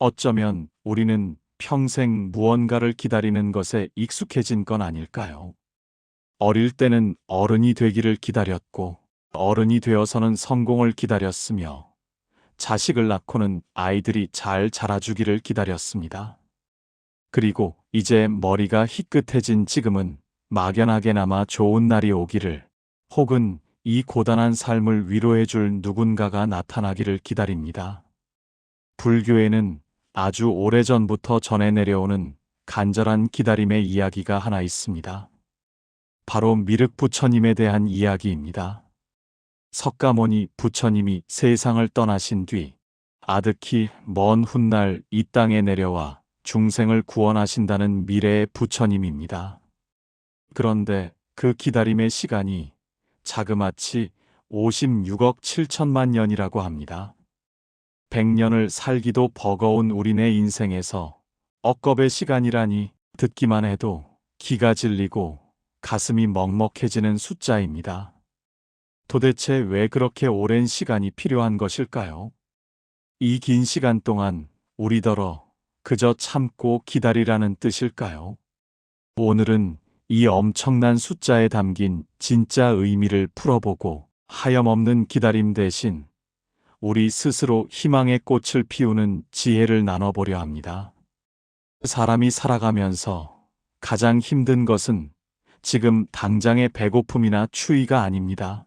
어쩌면 우리는 평생 무언가를 기다리는 것에 익숙해진 건 아닐까요? 어릴 때는 어른이 되기를 기다렸고, 어른이 되어서는 성공을 기다렸으며, 자식을 낳고는 아이들이 잘 자라주기를 기다렸습니다. 그리고 이제 머리가 희끗해진 지금은 막연하게나마 좋은 날이 오기를, 혹은 이 고단한 삶을 위로해줄 누군가가 나타나기를 기다립니다. 불교에는 아주 오래전부터 전해 내려오는 간절한 기다림의 이야기가 하나 있습니다. 바로 미륵 부처님에 대한 이야기입니다. 석가모니 부처님이 세상을 떠나신 뒤 아득히 먼 훗날 이 땅에 내려와 중생을 구원하신다는 미래의 부처님입니다. 그런데 그 기다림의 시간이 자그마치 56억 7천만 년이라고 합니다. 100년을 살기도 버거운 우리네 인생에서 억겁의 시간이라니 듣기만 해도 기가 질리고 가슴이 먹먹해지는 숫자입니다. 도대체 왜 그렇게 오랜 시간이 필요한 것일까요? 이 긴 시간 동안 우리더러 그저 참고 기다리라는 뜻일까요? 오늘은 이 엄청난 숫자에 담긴 진짜 의미를 풀어보고 하염없는 기다림 대신 우리 스스로 희망의 꽃을 피우는 지혜를 나눠보려 합니다. 사람이 살아가면서 가장 힘든 것은 지금 당장의 배고픔이나 추위가 아닙니다.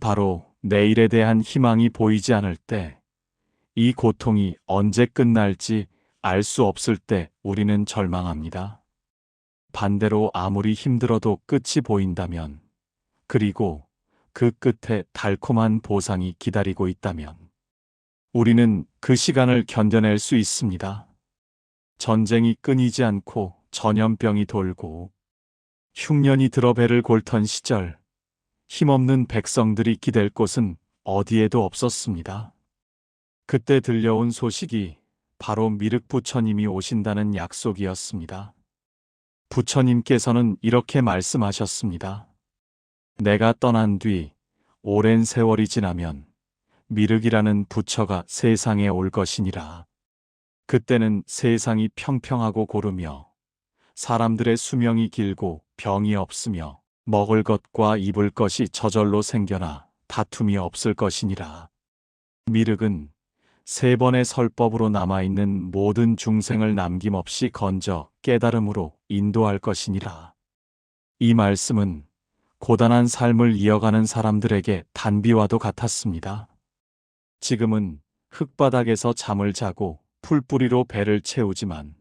바로 내일에 대한 희망이 보이지 않을 때, 이 고통이 언제 끝날지 알 수 없을 때 우리는 절망합니다. 반대로 아무리 힘들어도 끝이 보인다면, 그리고 그 끝에 달콤한 보상이 기다리고 있다면, 우리는 그 시간을 견뎌낼 수 있습니다. 전쟁이 끊이지 않고 전염병이 돌고, 흉년이 들어 배를 골턴 시절, 힘없는 백성들이 기댈 곳은 어디에도 없었습니다. 그때 들려온 소식이 바로 미륵 부처님이 오신다는 약속이었습니다. 부처님께서는 이렇게 말씀하셨습니다. 내가 떠난 뒤 오랜 세월이 지나면 미륵이라는 부처가 세상에 올 것이니라. 그때는 세상이 평평하고 고르며 사람들의 수명이 길고 병이 없으며 먹을 것과 입을 것이 저절로 생겨나 다툼이 없을 것이니라. 미륵은 세 번의 설법으로 남아있는 모든 중생을 남김없이 건져 깨달음으로 인도할 것이니라. 이 말씀은 고단한 삶을 이어가는 사람들에게 단비와도 같았습니다. 지금은 흙바닥에서 잠을 자고 풀뿌리로 배를 채우지만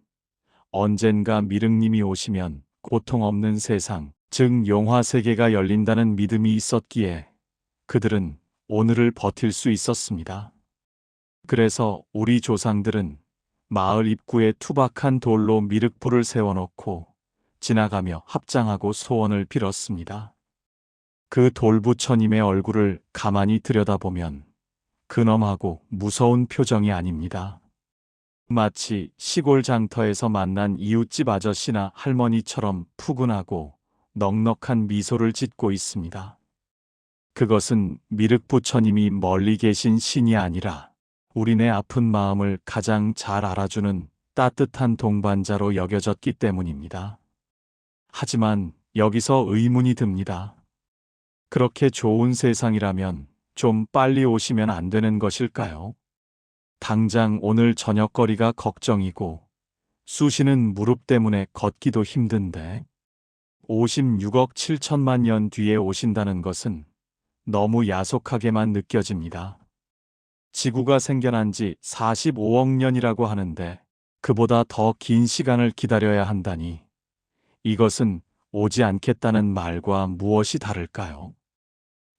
언젠가 미륵님이 오시면 고통 없는 세상, 즉 용화 세계가 열린다는 믿음이 있었기에 그들은 오늘을 버틸 수 있었습니다. 그래서 우리 조상들은 마을 입구에 투박한 돌로 미륵불을 세워놓고 지나가며 합장하고 소원을 빌었습니다. 그 돌부처님의 얼굴을 가만히 들여다보면 근엄하고 무서운 표정이 아닙니다. 마치 시골 장터에서 만난 이웃집 아저씨나 할머니처럼 푸근하고 넉넉한 미소를 짓고 있습니다. 그것은 미륵 부처님이 멀리 계신 신이 아니라 우리네 아픈 마음을 가장 잘 알아주는 따뜻한 동반자로 여겨졌기 때문입니다. 하지만 여기서 의문이 듭니다. 그렇게 좋은 세상이라면 좀 빨리 오시면 안 되는 것일까요? 당장 오늘 저녁거리가 걱정이고 수시는 무릎 때문에 걷기도 힘든데 56억 7천만 년 뒤에 오신다는 것은 너무 야속하게만 느껴집니다. 지구가 생겨난 지 45억 년이라고 하는데 그보다 더 긴 시간을 기다려야 한다니 이것은 오지 않겠다는 말과 무엇이 다를까요?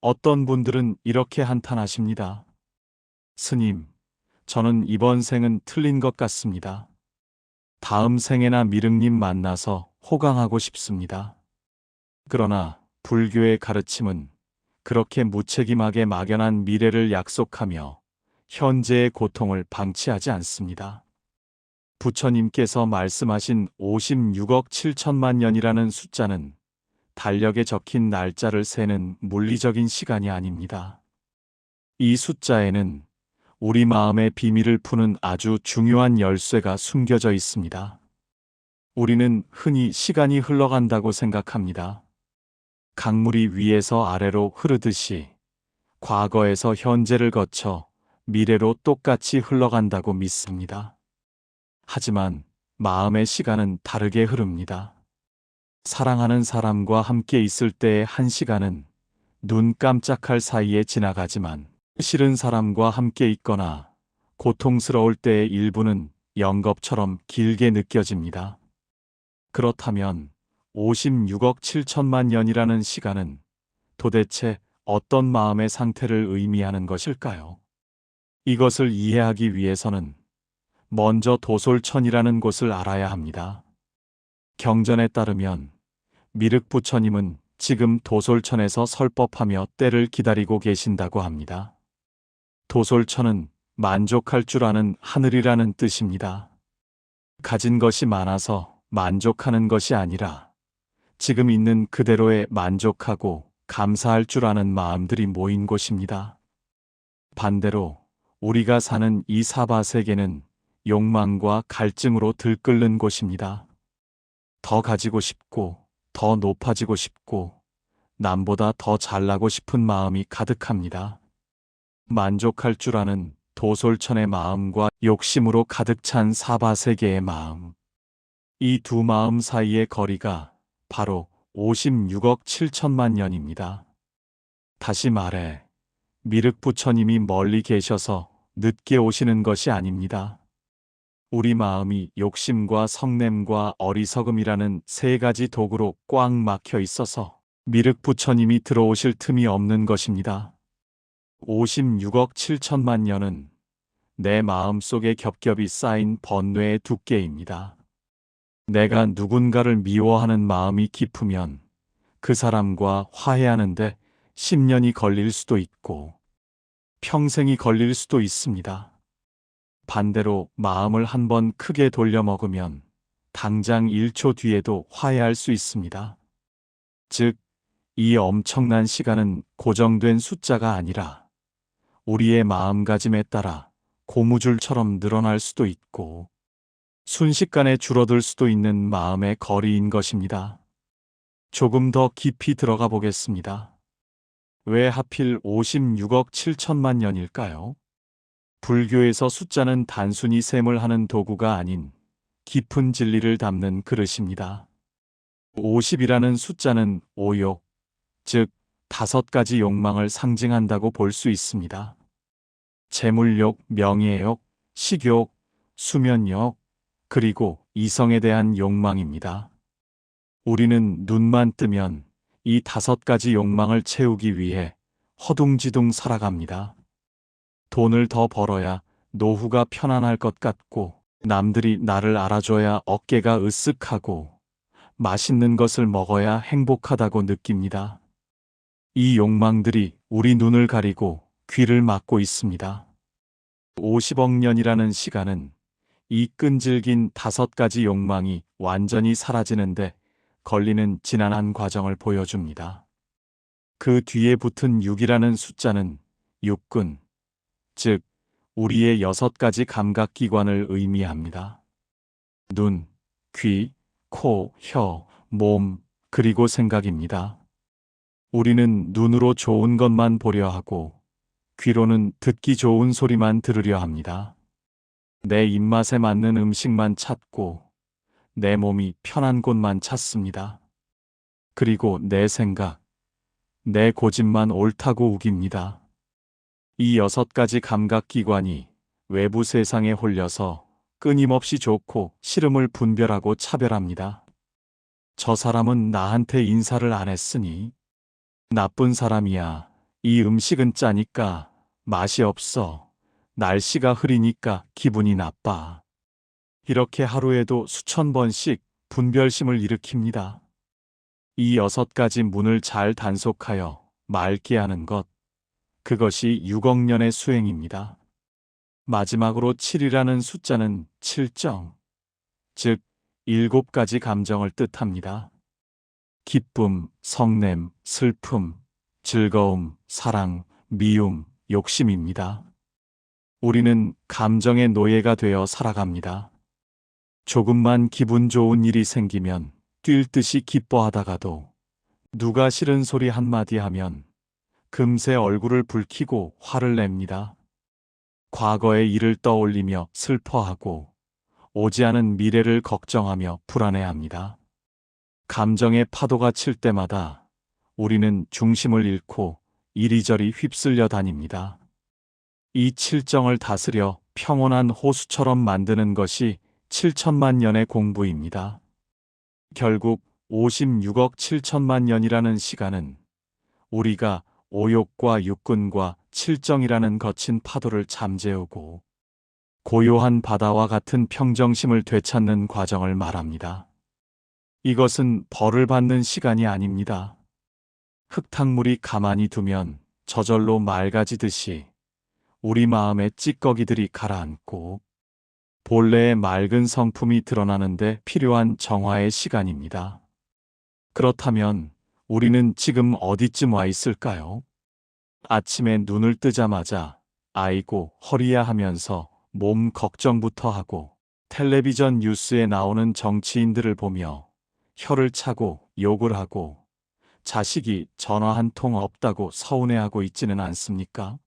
어떤 분들은 이렇게 한탄하십니다. 스님, 저는 이번 생은 틀린 것 같습니다. 다음 생에나 미륵님 만나서 호강하고 싶습니다. 그러나 불교의 가르침은 그렇게 무책임하게 막연한 미래를 약속하며 현재의 고통을 방치하지 않습니다. 부처님께서 말씀하신 56억 7천만 년이라는 숫자는 달력에 적힌 날짜를 세는 물리적인 시간이 아닙니다. 이 숫자에는 우리 마음의 비밀을 푸는 아주 중요한 열쇠가 숨겨져 있습니다. 우리는 흔히 시간이 흘러간다고 생각합니다. 강물이 위에서 아래로 흐르듯이 과거에서 현재를 거쳐 미래로 똑같이 흘러간다고 믿습니다. 하지만 마음의 시간은 다르게 흐릅니다. 사랑하는 사람과 함께 있을 때의 한 시간은 눈 깜짝할 사이에 지나가지만 싫은 사람과 함께 있거나 고통스러울 때의 일부는 영겁처럼 길게 느껴집니다. 그렇다면 56억 7천만 년이라는 시간은 도대체 어떤 마음의 상태를 의미하는 것일까요? 이것을 이해하기 위해서는 먼저 도솔천이라는 곳을 알아야 합니다. 경전에 따르면 미륵 부처님은 지금 도솔천에서 설법하며 때를 기다리고 계신다고 합니다. 도솔천은 만족할 줄 아는 하늘이라는 뜻입니다. 가진 것이 많아서 만족하는 것이 아니라 지금 있는 그대로에 만족하고 감사할 줄 아는 마음들이 모인 곳입니다. 반대로 우리가 사는 이 사바 세계는 욕망과 갈증으로 들끓는 곳입니다. 더 가지고 싶고, 더 높아지고 싶고, 남보다 더 잘나고 싶은 마음이 가득합니다. 만족할 줄 아는 도솔천의 마음과 욕심으로 가득 찬 사바 세계의 마음. 이 두 마음 사이의 거리가 바로 56억 7천만 년입니다. 다시 말해, 미륵 부처님이 멀리 계셔서 늦게 오시는 것이 아닙니다. 우리 마음이 욕심과 성냄과 어리석음이라는 세 가지 도구로 꽉 막혀 있어서 미륵 부처님이 들어오실 틈이 없는 것입니다. 56억 7천만 년은 내 마음 속에 겹겹이 쌓인 번뇌의 두께입니다. 내가 누군가를 미워하는 마음이 깊으면 그 사람과 화해하는데 10년이 걸릴 수도 있고 평생이 걸릴 수도 있습니다. 반대로 마음을 한번 크게 돌려 먹으면 당장 1초 뒤에도 화해할 수 있습니다. 즉, 이 엄청난 시간은 고정된 숫자가 아니라 우리의 마음가짐에 따라 고무줄처럼 늘어날 수도 있고 순식간에 줄어들 수도 있는 마음의 거리인 것입니다. 조금 더 깊이 들어가 보겠습니다. 왜 하필 56억 7천만 년일까요? 불교에서 숫자는 단순히 셈을 하는 도구가 아닌 깊은 진리를 담는 그릇입니다. 50이라는 숫자는 오욕, 즉 다섯 가지 욕망을 상징한다고 볼 수 있습니다. 재물욕, 명예욕, 식욕, 수면욕, 그리고 이성에 대한 욕망입니다. 우리는 눈만 뜨면 이 다섯 가지 욕망을 채우기 위해 허둥지둥 살아갑니다. 돈을 더 벌어야 노후가 편안할 것 같고 남들이 나를 알아줘야 어깨가 으쓱하고 맛있는 것을 먹어야 행복하다고 느낍니다. 이 욕망들이 우리 눈을 가리고 귀를 막고 있습니다. 50억 년이라는 시간은 이 끈질긴 다섯 가지 욕망이 완전히 사라지는데 걸리는 지난한 과정을 보여줍니다. 그 뒤에 붙은 6이라는 숫자는 육군, 즉, 우리의 여섯 가지 감각기관을 의미합니다. 눈, 귀, 코, 혀, 몸, 그리고 생각입니다. 우리는 눈으로 좋은 것만 보려 하고, 귀로는 듣기 좋은 소리만 들으려 합니다. 내 입맛에 맞는 음식만 찾고, 내 몸이 편한 곳만 찾습니다. 그리고 내 생각, 내 고집만 옳다고 우깁니다. 이 여섯 가지 감각기관이 외부 세상에 홀려서 끊임없이 좋고 싫음을 분별하고 차별합니다. 저 사람은 나한테 인사를 안 했으니 나쁜 사람이야. 이 음식은 짜니까 맛이 없어. 날씨가 흐리니까 기분이 나빠. 이렇게 하루에도 수천 번씩 분별심을 일으킵니다. 이 여섯 가지 문을 잘 단속하여 맑게 하는 것. 그것이 6억 년의 수행입니다. 마지막으로 7이라는 숫자는 7정, 즉, 일곱 가지 감정을 뜻합니다. 기쁨, 성냄, 슬픔, 즐거움, 사랑, 미움, 욕심입니다. 우리는 감정의 노예가 되어 살아갑니다. 조금만 기분 좋은 일이 생기면 뛸 듯이 기뻐하다가도 누가 싫은 소리 한마디 하면 금세 얼굴을 붉히고 화를 냅니다. 과거의 일을 떠올리며 슬퍼하고 오지 않은 미래를 걱정하며 불안해합니다. 감정의 파도가 칠 때마다 우리는 중심을 잃고 이리저리 휩쓸려 다닙니다. 이 칠정을 다스려 평온한 호수처럼 만드는 것이 7천만 년의 공부입니다. 결국 56억 7천만 년이라는 시간은 우리가 오욕과 육군과 칠정이라는 거친 파도를 잠재우고 고요한 바다와 같은 평정심을 되찾는 과정을 말합니다. 이것은 벌을 받는 시간이 아닙니다. 흙탕물이 가만히 두면 저절로 맑아지듯이 우리 마음의 찌꺼기들이 가라앉고 본래의 맑은 성품이 드러나는데 필요한 정화의 시간입니다. 그렇다면 우리는 지금 어디쯤 와 있을까요? 아침에 눈을 뜨자마자 아이고 허리야 하면서 몸 걱정부터 하고 텔레비전 뉴스에 나오는 정치인들을 보며 혀를 차고 욕을 하고 자식이 전화 한 통 없다고 서운해하고 있지는 않습니까?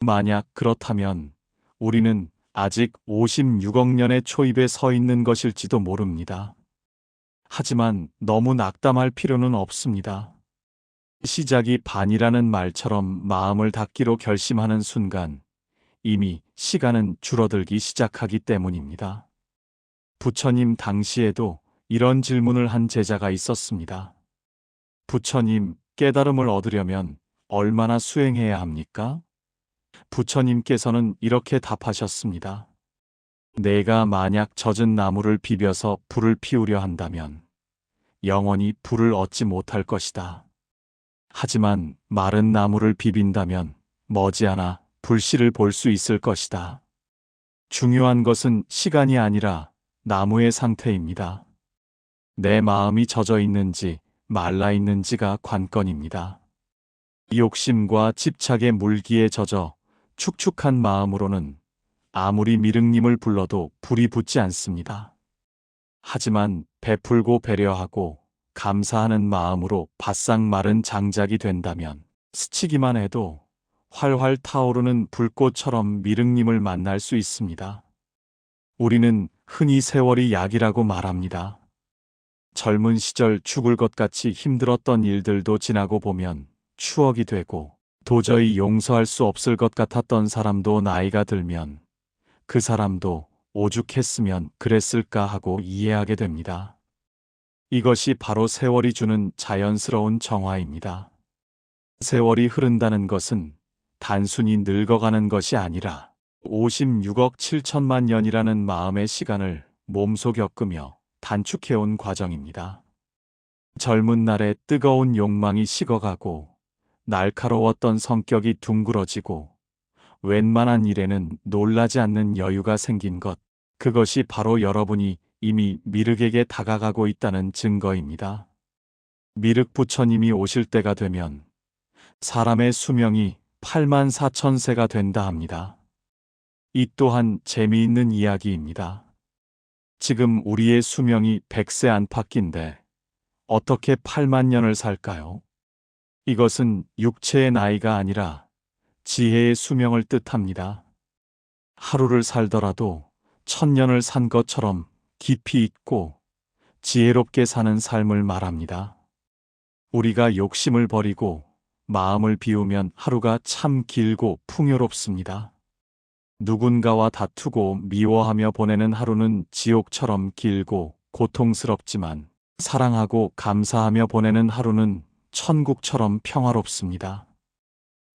만약 그렇다면 우리는 아직 56억 년의 초입에 서 있는 것일지도 모릅니다. 하지만 너무 낙담할 필요는 없습니다. 시작이 반이라는 말처럼 마음을 닫기로 결심하는 순간 이미 시간은 줄어들기 시작하기 때문입니다. 부처님 당시에도 이런 질문을 한 제자가 있었습니다. 부처님, 깨달음을 얻으려면 얼마나 수행해야 합니까? 부처님께서는 이렇게 답하셨습니다. 내가 만약 젖은 나무를 비벼서 불을 피우려 한다면 영원히 불을 얻지 못할 것이다. 하지만 마른 나무를 비빈다면 머지않아 불씨를 볼 수 있을 것이다. 중요한 것은 시간이 아니라 나무의 상태입니다. 내 마음이 젖어 있는지 말라 있는지가 관건입니다. 욕심과 집착의 물기에 젖어 축축한 마음으로는 아무리 미륵님을 불러도 불이 붙지 않습니다. 하지만 베풀고 배려하고 감사하는 마음으로 바싹 마른 장작이 된다면 스치기만 해도 활활 타오르는 불꽃처럼 미륵님을 만날 수 있습니다. 우리는 흔히 세월이 약이라고 말합니다. 젊은 시절 죽을 것 같이 힘들었던 일들도 지나고 보면 추억이 되고 도저히 용서할 수 없을 것 같았던 사람도 나이가 들면 그 사람도 오죽했으면 그랬을까 하고 이해하게 됩니다. 이것이 바로 세월이 주는 자연스러운 정화입니다. 세월이 흐른다는 것은 단순히 늙어가는 것이 아니라 56억 7천만 년이라는 마음의 시간을 몸소 겪으며 단축해온 과정입니다. 젊은 날의 뜨거운 욕망이 식어가고 날카로웠던 성격이 둥그러지고 웬만한 일에는 놀라지 않는 여유가 생긴 것, 그것이 바로 여러분이 이미 미륵에게 다가가고 있다는 증거입니다. 미륵 부처님이 오실 때가 되면 사람의 수명이 8만 4천 세가 된다 합니다. 이 또한 재미있는 이야기입니다. 지금 우리의 수명이 100세 안팎인데 어떻게 8만 년을 살까요? 이것은 육체의 나이가 아니라 지혜의 수명을 뜻합니다. 하루를 살더라도 천년을 산 것처럼 깊이 있고 지혜롭게 사는 삶을 말합니다. 우리가 욕심을 버리고 마음을 비우면 하루가 참 길고 풍요롭습니다. 누군가와 다투고 미워하며 보내는 하루는 지옥처럼 길고 고통스럽지만 사랑하고 감사하며 보내는 하루는 천국처럼 평화롭습니다.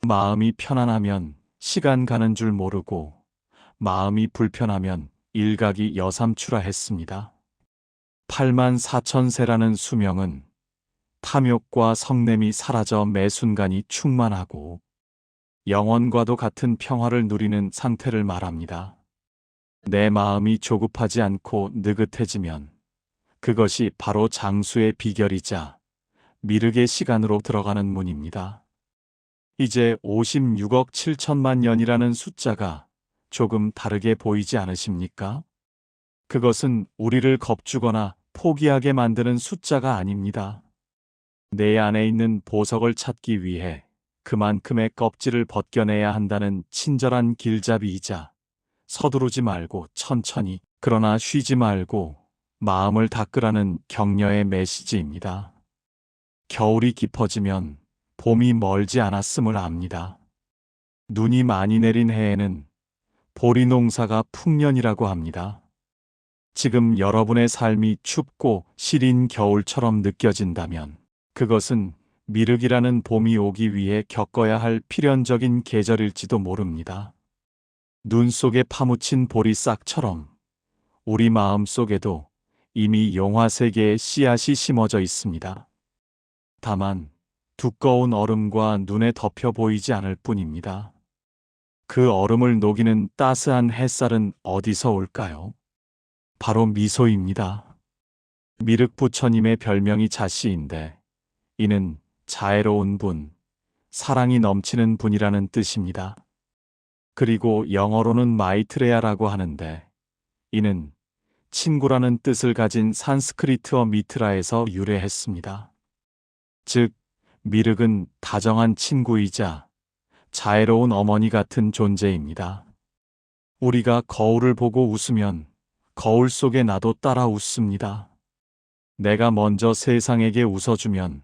마음이 편안하면 시간 가는 줄 모르고 마음이 불편하면 일각이 여삼추라 했습니다. 8만 4천 세라는 수명은 탐욕과 성냄이 사라져 매 순간이 충만하고 영원과도 같은 평화를 누리는 상태를 말합니다. 내 마음이 조급하지 않고 느긋해지면 그것이 바로 장수의 비결이자 미륵의 시간으로 들어가는 문입니다. 이제 56억 7천만 년이라는 숫자가 조금 다르게 보이지 않으십니까? 그것은 우리를 겁주거나 포기하게 만드는 숫자가 아닙니다. 내 안에 있는 보석을 찾기 위해 그만큼의 껍질을 벗겨내야 한다는 친절한 길잡이이자 서두르지 말고 천천히 그러나 쉬지 말고 마음을 닦으라는 격려의 메시지입니다. 겨울이 깊어지면 봄이 멀지 않았음을 압니다. 눈이 많이 내린 해에는 보리 농사가 풍년이라고 합니다. 지금 여러분의 삶이 춥고 시린 겨울처럼 느껴진다면 그것은 미륵이라는 봄이 오기 위해 겪어야 할 필연적인 계절일지도 모릅니다. 눈 속에 파묻힌 보리싹처럼 우리 마음 속에도 이미 용화 세계의 씨앗이 심어져 있습니다. 다만 두꺼운 얼음과 눈에 덮여 보이지 않을 뿐입니다. 그 얼음을 녹이는 따스한 햇살은 어디서 올까요? 바로 미소입니다. 미륵 부처님의 별명이 자씨인데 이는 자애로운 분, 사랑이 넘치는 분이라는 뜻입니다. 그리고 영어로는 마이트레아라고 하는데 이는 친구라는 뜻을 가진 산스크리트어 미트라에서 유래했습니다. 즉, 미륵은 다정한 친구이자 자애로운 어머니 같은 존재입니다. 우리가 거울을 보고 웃으면 거울 속에 나도 따라 웃습니다. 내가 먼저 세상에게 웃어주면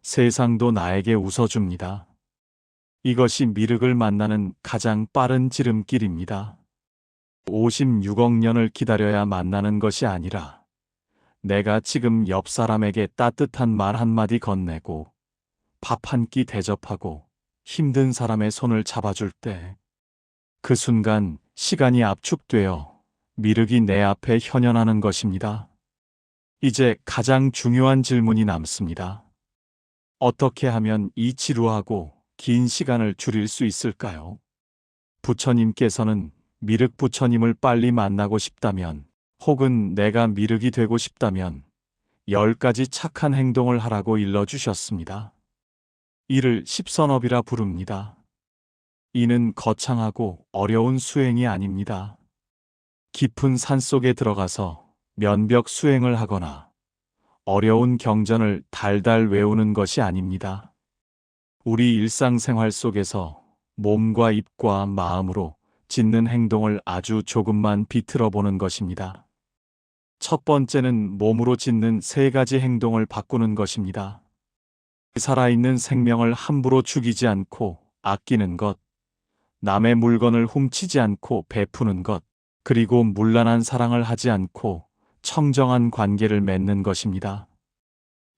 세상도 나에게 웃어줍니다. 이것이 미륵을 만나는 가장 빠른 지름길입니다. 56억 년을 기다려야 만나는 것이 아니라 내가 지금 옆 사람에게 따뜻한 말 한마디 건네고 밥 한 끼 대접하고 힘든 사람의 손을 잡아줄 때 그 순간 시간이 압축되어 미륵이 내 앞에 현현하는 것입니다. 이제 가장 중요한 질문이 남습니다. 어떻게 하면 이 지루하고 긴 시간을 줄일 수 있을까요? 부처님께서는 미륵 부처님을 빨리 만나고 싶다면 혹은 내가 미륵이 되고 싶다면 열 가지 착한 행동을 하라고 일러주셨습니다. 이를 십선업이라 부릅니다. 이는 거창하고 어려운 수행이 아닙니다. 깊은 산 속에 들어가서 면벽 수행을 하거나 어려운 경전을 달달 외우는 것이 아닙니다. 우리 일상생활 속에서 몸과 입과 마음으로 짓는 행동을 아주 조금만 비틀어 보는 것입니다. 첫 번째는 몸으로 짓는 세 가지 행동을 바꾸는 것입니다. 살아있는 생명을 함부로 죽이지 않고 아끼는 것, 남의 물건을 훔치지 않고 베푸는 것, 그리고 문란한 사랑을 하지 않고 청정한 관계를 맺는 것입니다.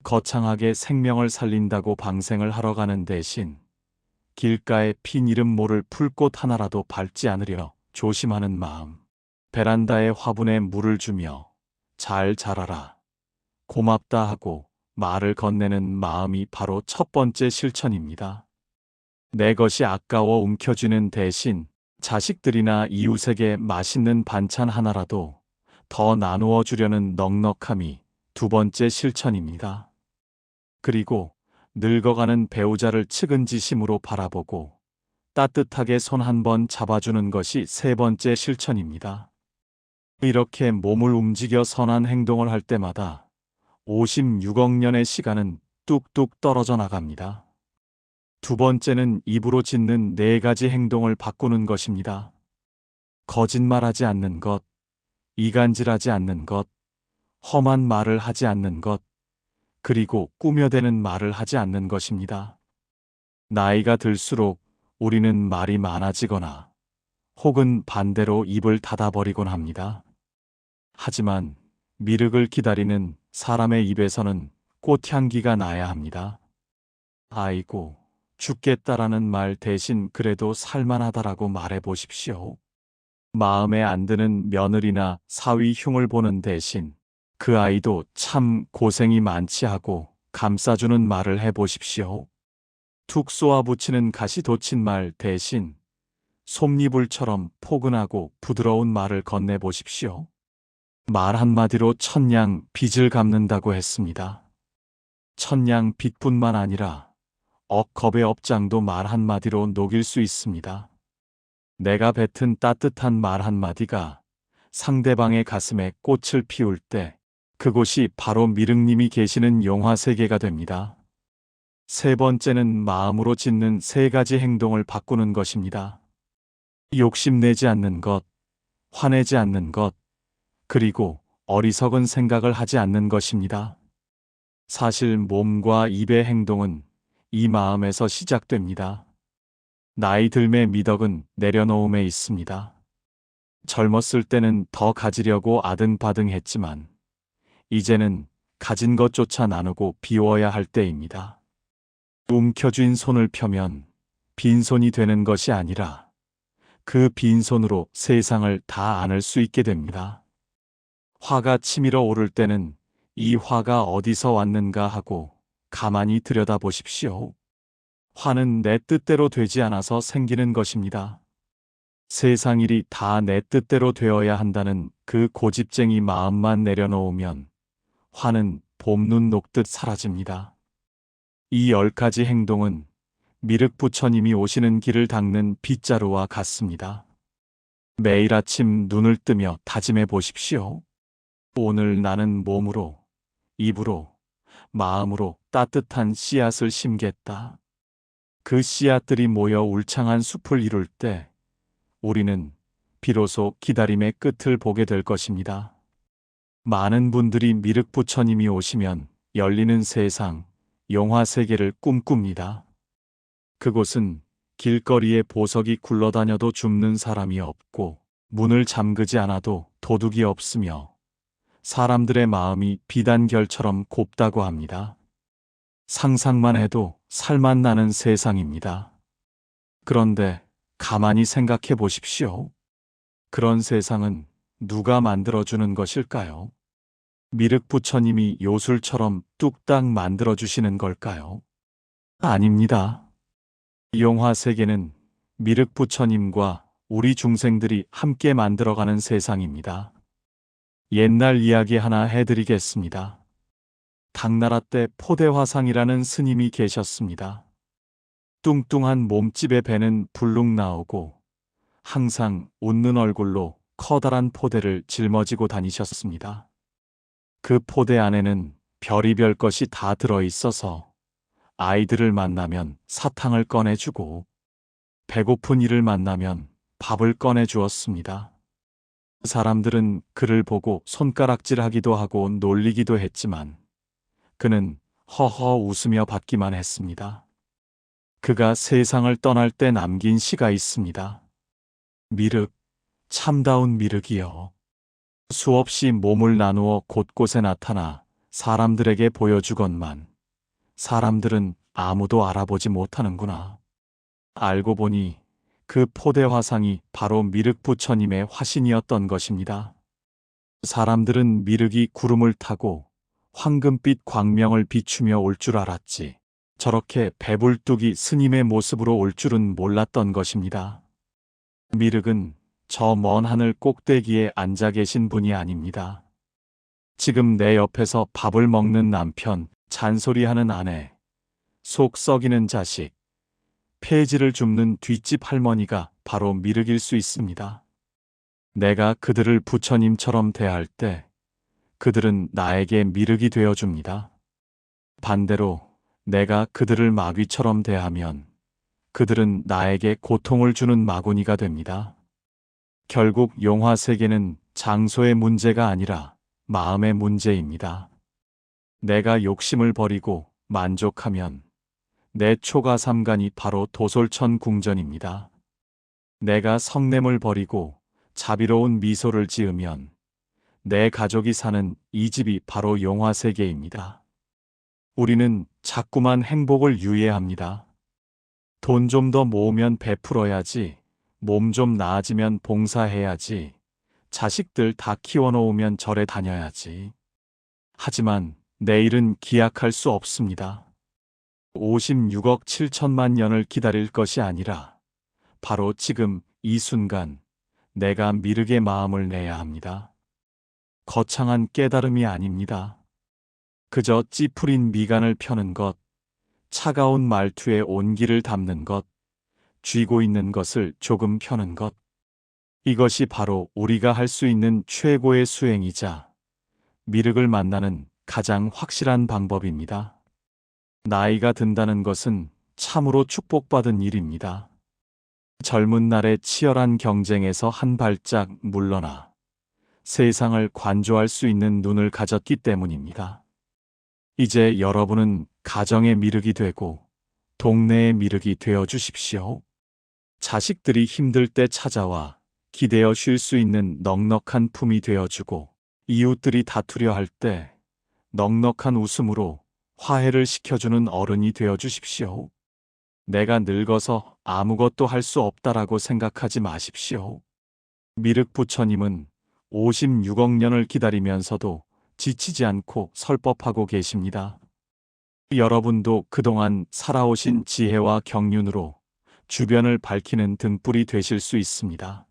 거창하게 생명을 살린다고 방생을 하러 가는 대신 길가에 핀 이름 모를 풀꽃 하나라도 밟지 않으려 조심하는 마음. 베란다에 화분에 물을 주며 잘 자라라. 고맙다 하고 말을 건네는 마음이 바로 첫 번째 실천입니다. 내 것이 아까워 움켜쥐는 대신 자식들이나 이웃에게 맛있는 반찬 하나라도 더 나누어 주려는 넉넉함이 두 번째 실천입니다. 그리고 늙어가는 배우자를 측은지심으로 바라보고 따뜻하게 손 한 번 잡아주는 것이 세 번째 실천입니다. 이렇게 몸을 움직여 선한 행동을 할 때마다 56억 년의 시간은 뚝뚝 떨어져 나갑니다. 두 번째는 입으로 짓는 네 가지 행동을 바꾸는 것입니다. 거짓말하지 않는 것, 이간질하지 않는 것, 험한 말을 하지 않는 것, 그리고 꾸며대는 말을 하지 않는 것입니다. 나이가 들수록 우리는 말이 많아지거나 혹은 반대로 입을 닫아버리곤 합니다. 하지만 미륵을 기다리는 사람의 입에서는 꽃향기가 나야 합니다. 아이고, 죽겠다라는 말 대신 그래도 살만하다라고 말해 보십시오. 마음에 안 드는 며느리나 사위 흉을 보는 대신 그 아이도 참 고생이 많지 하고 감싸주는 말을 해 보십시오. 툭 쏘아 붙이는 가시 돋친 말 대신 솜니불처럼 포근하고 부드러운 말을 건네 보십시오. 말 한마디로 천냥 빚을 갚는다고 했습니다. 천냥 빚뿐만 아니라 억겁의 업장도 말 한마디로 녹일 수 있습니다. 내가 뱉은 따뜻한 말 한마디가 상대방의 가슴에 꽃을 피울 때 그곳이 바로 미륵님이 계시는 용화 세계가 됩니다. 세 번째는 마음으로 짓는 세 가지 행동을 바꾸는 것입니다. 욕심내지 않는 것, 화내지 않는 것, 그리고 어리석은 생각을 하지 않는 것입니다. 사실 몸과 입의 행동은 이 마음에서 시작됩니다. 나이 들매 미덕은 내려놓음에 있습니다. 젊었을 때는 더 가지려고 아등바등했지만 이제는 가진 것조차 나누고 비워야 할 때입니다. 움켜쥔 손을 펴면 빈손이 되는 것이 아니라 그 빈손으로 세상을 다 안을 수 있게 됩니다. 화가 치밀어 오를 때는 이 화가 어디서 왔는가 하고 가만히 들여다보십시오. 화는 내 뜻대로 되지 않아서 생기는 것입니다. 세상 일이 다 내 뜻대로 되어야 한다는 그 고집쟁이 마음만 내려놓으면 화는 봄눈 녹듯 사라집니다. 이 열 가지 행동은 미륵 부처님이 오시는 길을 닦는 빗자루와 같습니다. 매일 아침 눈을 뜨며 다짐해 보십시오. 오늘 나는 몸으로, 입으로, 마음으로 따뜻한 씨앗을 심겠다. 그 씨앗들이 모여 울창한 숲을 이룰 때 우리는 비로소 기다림의 끝을 보게 될 것입니다. 많은 분들이 미륵 부처님이 오시면 열리는 세상, 영화 세계를 꿈꿉니다. 그곳은 길거리에 보석이 굴러다녀도 줍는 사람이 없고 문을 잠그지 않아도 도둑이 없으며 사람들의 마음이 비단결처럼 곱다고 합니다. 상상만 해도 살만 나는 세상입니다. 그런데 가만히 생각해 보십시오. 그런 세상은 누가 만들어주는 것일까요? 미륵 부처님이 요술처럼 뚝딱 만들어주시는 걸까요? 아닙니다. 용화 세계는 미륵 부처님과 우리 중생들이 함께 만들어가는 세상입니다. 옛날 이야기 하나 해드리겠습니다. 당나라 때 포대화상이라는 스님이 계셨습니다. 뚱뚱한 몸집의 배는 불룩 나오고 항상 웃는 얼굴로 커다란 포대를 짊어지고 다니셨습니다. 그 포대 안에는 별이별 것이 다 들어 있어서 아이들을 만나면 사탕을 꺼내주고 배고픈 이를 만나면 밥을 꺼내주었습니다. 사람들은 그를 보고 손가락질하기도 하고 놀리기도 했지만 그는 허허 웃으며 받기만 했습니다. 그가 세상을 떠날 때 남긴 시가 있습니다. 미륵, 참다운 미륵이여. 수없이 몸을 나누어 곳곳에 나타나 사람들에게 보여주건만 사람들은 아무도 알아보지 못하는구나. 알고 보니 그 포대 화상이 바로 미륵 부처님의 화신이었던 것입니다. 사람들은 미륵이 구름을 타고 황금빛 광명을 비추며 올 줄 알았지. 저렇게 배불뚝이 스님의 모습으로 올 줄은 몰랐던 것입니다. 미륵은 저 먼 하늘 꼭대기에 앉아 계신 분이 아닙니다. 지금 내 옆에서 밥을 먹는 남편, 잔소리하는 아내, 속 썩이는 자식, 폐지를 줍는 뒷집 할머니가 바로 미륵일 수 있습니다. 내가 그들을 부처님처럼 대할 때 그들은 나에게 미륵이 되어 줍니다. 반대로 내가 그들을 마귀처럼 대하면 그들은 나에게 고통을 주는 마구니가 됩니다. 결국 용화 세계는 장소의 문제가 아니라 마음의 문제입니다. 내가 욕심을 버리고 만족하면 내 초가 삼간이 바로 도솔천 궁전입니다. 내가 성냄을 버리고 자비로운 미소를 지으면 내 가족이 사는 이 집이 바로 용화 세계입니다. 우리는 자꾸만 행복을 유예합니다. 돈 좀 더 모으면 베풀어야지. 몸 좀 나아지면 봉사해야지. 자식들 다 키워놓으면 절에 다녀야지. 하지만 내일은 기약할 수 없습니다. 56억 7천만 년을 기다릴 것이 아니라 바로 지금 이 순간 내가 미륵의 마음을 내야 합니다. 거창한 깨달음이 아닙니다. 그저 찌푸린 미간을 펴는 것, 차가운 말투에 온기를 담는 것, 쥐고 있는 것을 조금 펴는 것. 이것이 바로 우리가 할 수 있는 최고의 수행이자 미륵을 만나는 가장 확실한 방법입니다. 나이가 든다는 것은 참으로 축복받은 일입니다. 젊은 날의 치열한 경쟁에서 한 발짝 물러나 세상을 관조할 수 있는 눈을 가졌기 때문입니다. 이제 여러분은 가정의 미륵이 되고 동네의 미륵이 되어 주십시오. 자식들이 힘들 때 찾아와 기대어 쉴 수 있는 넉넉한 품이 되어주고 이웃들이 다투려 할 때 넉넉한 웃음으로 화해를 시켜주는 어른이 되어 주십시오. 내가 늙어서 아무것도 할 수 없다라고 생각하지 마십시오. 미륵 부처님은 56억 년을 기다리면서도 지치지 않고 설법하고 계십니다. 여러분도 그동안 살아오신 지혜와 경륜으로 주변을 밝히는 등불이 되실 수 있습니다.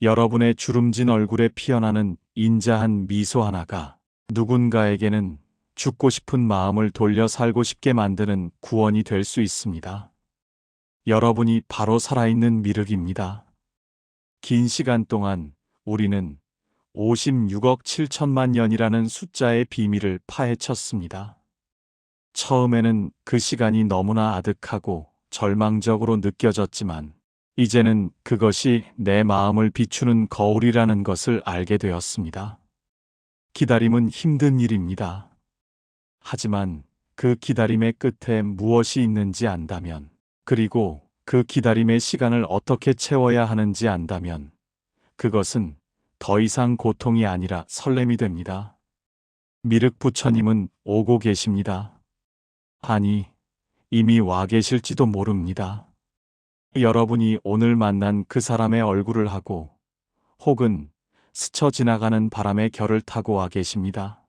여러분의 주름진 얼굴에 피어나는 인자한 미소 하나가 누군가에게는 죽고 싶은 마음을 돌려 살고 싶게 만드는 구원이 될 수 있습니다. 여러분이 바로 살아있는 미륵입니다. 긴 시간 동안 우리는 56억 7천만 년이라는 숫자의 비밀을 파헤쳤습니다. 처음에는 그 시간이 너무나 아득하고 절망적으로 느껴졌지만 이제는 그것이 내 마음을 비추는 거울이라는 것을 알게 되었습니다. 기다림은 힘든 일입니다. 하지만 그 기다림의 끝에 무엇이 있는지 안다면, 그리고 그 기다림의 시간을 어떻게 채워야 하는지 안다면, 그것은 더 이상 고통이 아니라 설렘이 됩니다. 미륵 부처님은 오고 계십니다. 아니, 이미 와 계실지도 모릅니다. 여러분이 오늘 만난 그 사람의 얼굴을 하고 혹은 스쳐 지나가는 바람의 결을 타고 와 계십니다.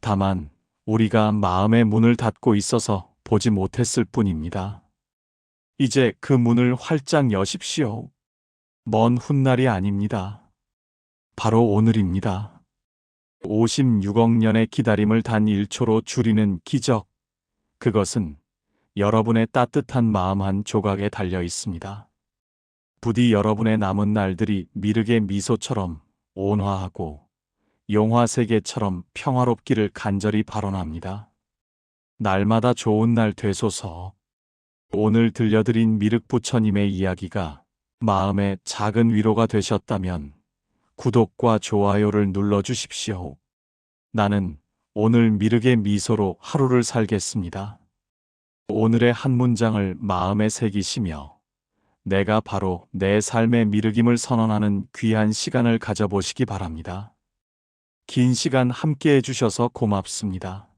다만 우리가 마음의 문을 닫고 있어서 보지 못했을 뿐입니다. 이제 그 문을 활짝 여십시오. 먼 훗날이 아닙니다. 바로 오늘입니다. 56억 년의 기다림을 단 1초로 줄이는 기적. 그것은 여러분의 따뜻한 마음 한 조각에 달려 있습니다. 부디 여러분의 남은 날들이 미륵의 미소처럼 온화하고 용화 세계처럼 평화롭기를 간절히 발언합니다. 날마다 좋은 날 되소서. 오늘 들려드린 미륵 부처님의 이야기가 마음의 작은 위로가 되셨다면 구독과 좋아요를 눌러주십시오. 나는 오늘 미륵의 미소로 하루를 살겠습니다. 오늘의 한 문장을 마음에 새기시며 내가 바로 내 삶의 미륵임을 선언하는 귀한 시간을 가져보시기 바랍니다. 긴 시간 함께 해주셔서 고맙습니다.